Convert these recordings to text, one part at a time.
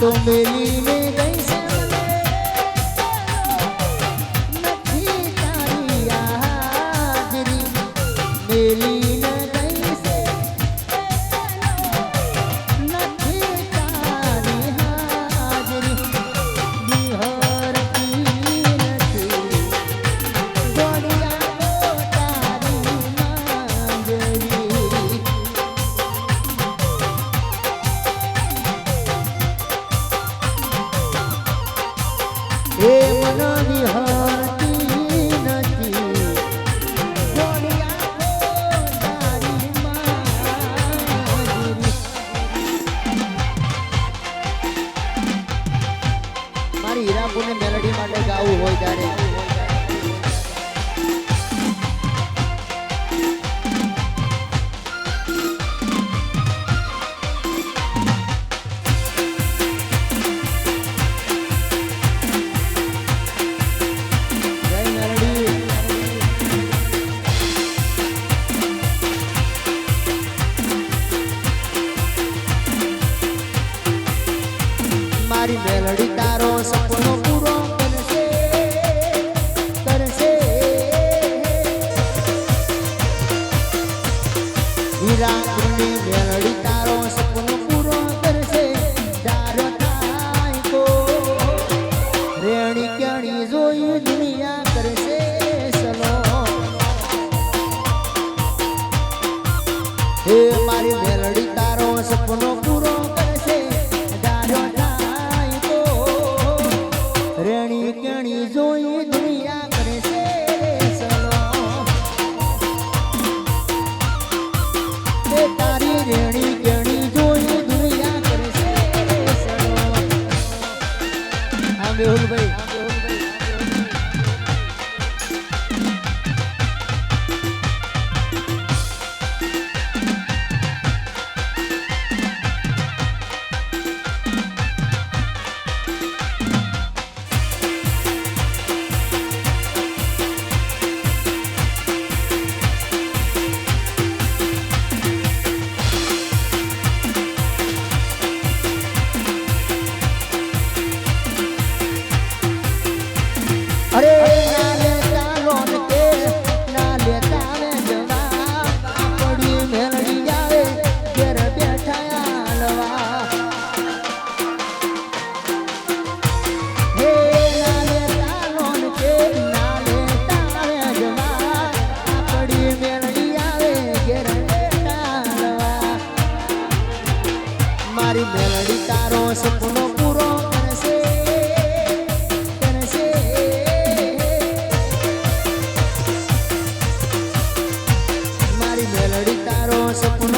son de I love you. Melody melody hermoso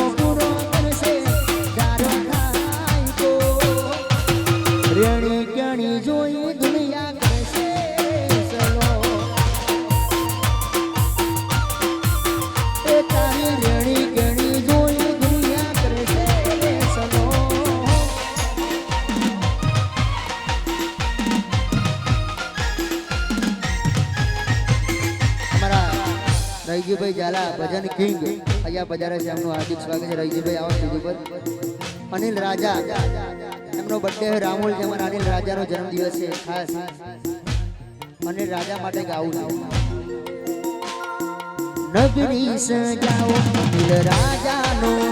Ranjibhai Zala Bhajan king. અહીંયા પધારે છે, એમનું હાર્દિક સ્વાગત છે. રણજીભાઈ આવો સ્ટેજ ઉપર. અનિલ રાજા. એમનો બર્થડે રામુલ જેમાં અનિલ રાજાનો જન્મદિવસ છે. ખાસ. અનિલ રાજા માટે ગાવું છું. નગરી સજાઓ અનિલ રાજાનો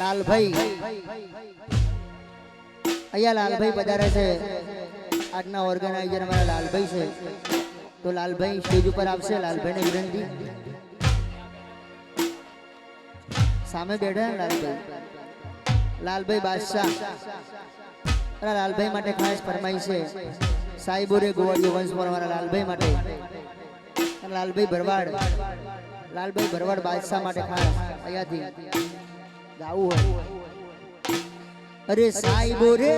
લાલભાઈ. અહીંયા લાલભાઈ પધારે છે. આજના ઓર્ગેનાઇઝર અમારા લાલભાઈ છે. તો લાલભાઈ સ્ટેજ ઉપર આવશે. લાલભાઈને વિનંતી. સામે બેઠા લાલભાઈ? લાલભાઈ બાદશાહ. લાલભાઈ માટે ખાસ ફરમાઈ છે. સાહેબો રે ગોવાળીઓ વંશ પર અમારા લાલભાઈ માટે. લાલભાઈ ભરવાડ. લાલભાઈ ભરવાડ બાદશાહ માટે ખાસ અહીંયાથી ગાવું હોય. અરે સાહેબો રે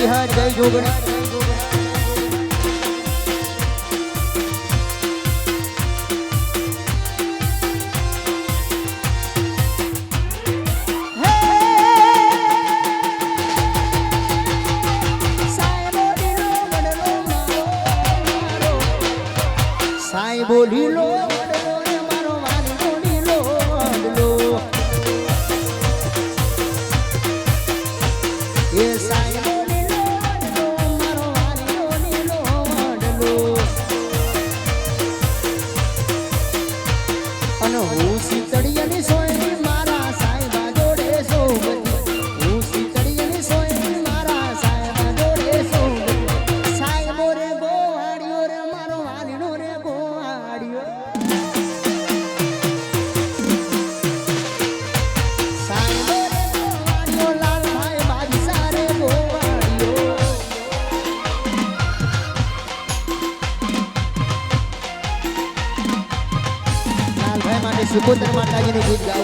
વિહાર જય જોગણી સાઈ લાલભાઈ માટે